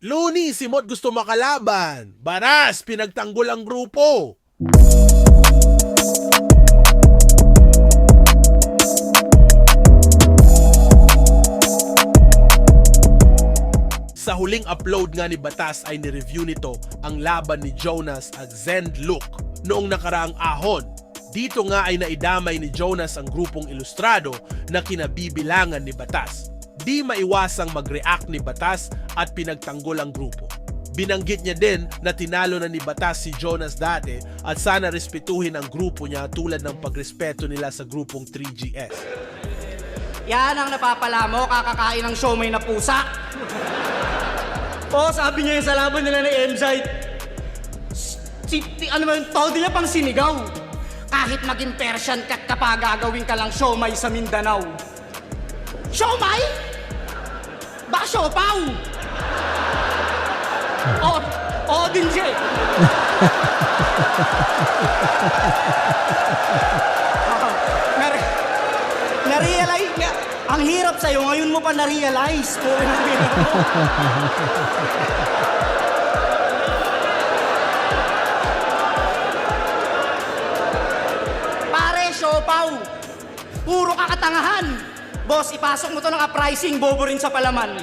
Looney, si Mot gusto makalaban. Baras, pinagtanggol ang grupo. Sa huling upload nga ni Batas ay ni-review nito ang laban ni Jonas at Zend Luke noong nakaraang ahon. Dito nga ay naidamay ni Jonas ang grupong ilustrado na kinabibilangan ni Batas. Di maiwasang mag-react ni Batas at pinagtanggol ang grupo. Binanggit niya din na tinalo na ni Batas si Jonas dati at sana respetuhin ang grupo niya tulad ng pagrespeto nila sa grupong 3GS. Yan ang napapala mo, kakakain ng siomay na pusa. Oo, sabi niya yung sa laban nila ni Emzite. Si, si, ano ba yung todo niya pang sinigaw. Kahit maging Persian ka kapag gagawin ka lang siomay sa Mindanao. Siomay? Baka siopaw? Oo, oo din siya eh. Oo, nare- na-realize nga, ang hirap sa'yo, ngayon mo pa na-realize. Ang hirap mo. Pare, siopaw. Puro kakatangahan. Boss, ipasok mo to ng uprising, bobo rin sa palaman.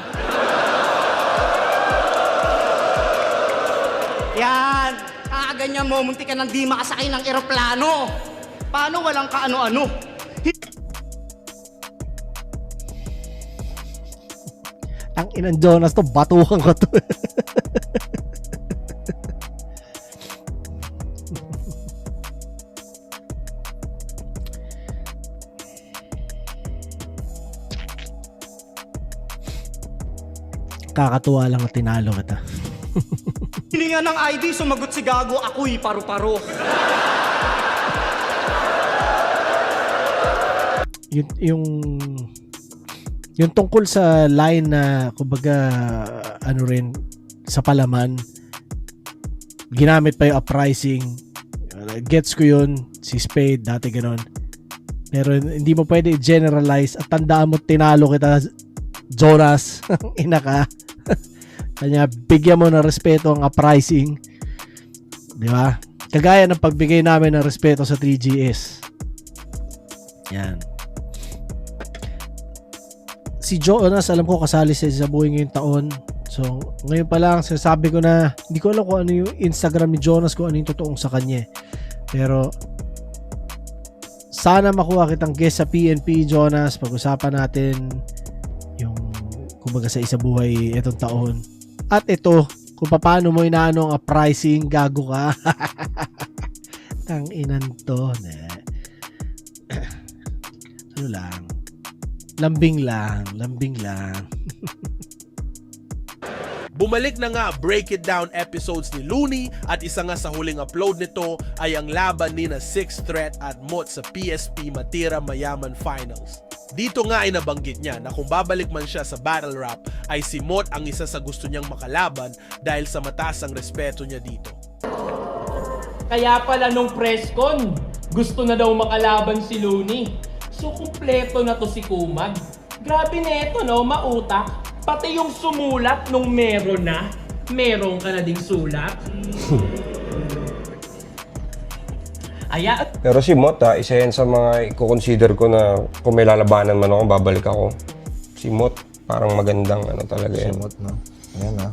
Yan. Kakaganyan mo, munti ka nang di makasakay ng eroplano. Paano walang kaano-ano? Ang inang Jonas to, batukan ko to. Kakatuwa lang na tinalo kita. Hininga ng ID, sumagot si Gago, ako'y paru-paro. yung yung yung tungkol sa line na kumbaga ano rin sa palaman ginamit pa yung uprising gets ko yun si Spade dati ganon pero hindi mo pwede generalize at tandaan mo tinalo kita Jonas ina ka kanya bigyan mo ng respeto ang uprising di ba kagaya ng pagbigay namin ng respeto sa 3GS yan si Jonas, alam ko kasali sa sa buhay ngayong taon. So, ngayon pa lang, sinasabi ko na, hindi ko alam kung ano yung Instagram ni Jonas, kung ano yung totoong sa kanya. Pero, sana makuha kitang guest sa PNP, Jonas. Pag-usapan natin kumbaga sa isa buhay itong taon. At ito, kung paano mo inaano ang pricing, gago ka. Tang inan to. Ano lang, Lambing lang, lambing lang. Bumalik na nga Break It Down episodes ni Looney at isa nga sa huling upload nito ay ang laban ni na Six Threat at Mot sa PSP Matira Mayaman Finals. Dito nga ay nabanggit niya na kung babalik man siya sa battle rap ay si Mot ang isa sa gusto niyang makalaban dahil sa mataas ang respeto niya dito. Kaya pala nung press con, gusto na daw makalaban si Looney. So kumpleto na to si Kumag. Grabe neto no, mautak. Pati yung sumulat nung meron na, meron ka na ding sulat. Aya, Pero si Mot ha, isa yan sa mga i-consider ko na kung may lalabanan man ako, babalik ako. Si Mot, parang magandang ano talaga yan. Simot, no? Ayan, ha?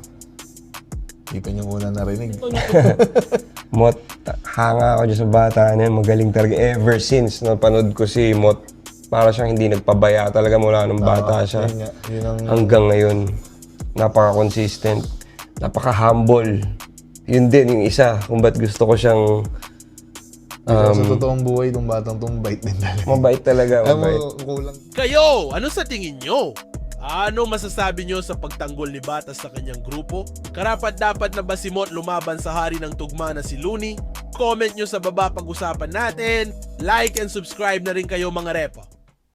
Hindi ka niyong una narinig. Mot, hanga ako dyan sa bata yan. Magaling talaga. Ever since napanood ko si Mot, para siyang hindi nagpabaya talaga mula nung bata siya. yun nga, yun ang- Hanggang ngayon, napaka-consistent. Napaka-humble. Yun din, yung isa, kung ba't gusto ko siyang Pero sa totoong buhay, itong batang itong bait din talaga. mabait talaga, mabait. kulang Kayo, ano sa tingin nyo? Ano masasabi nyo sa pagtanggol ni Batas sa kanyang grupo? Karapat dapat na ba si Mot lumaban sa hari ng tugma na si Looney? Comment nyo sa baba pag-usapan natin. Like and subscribe na rin kayo mga repa.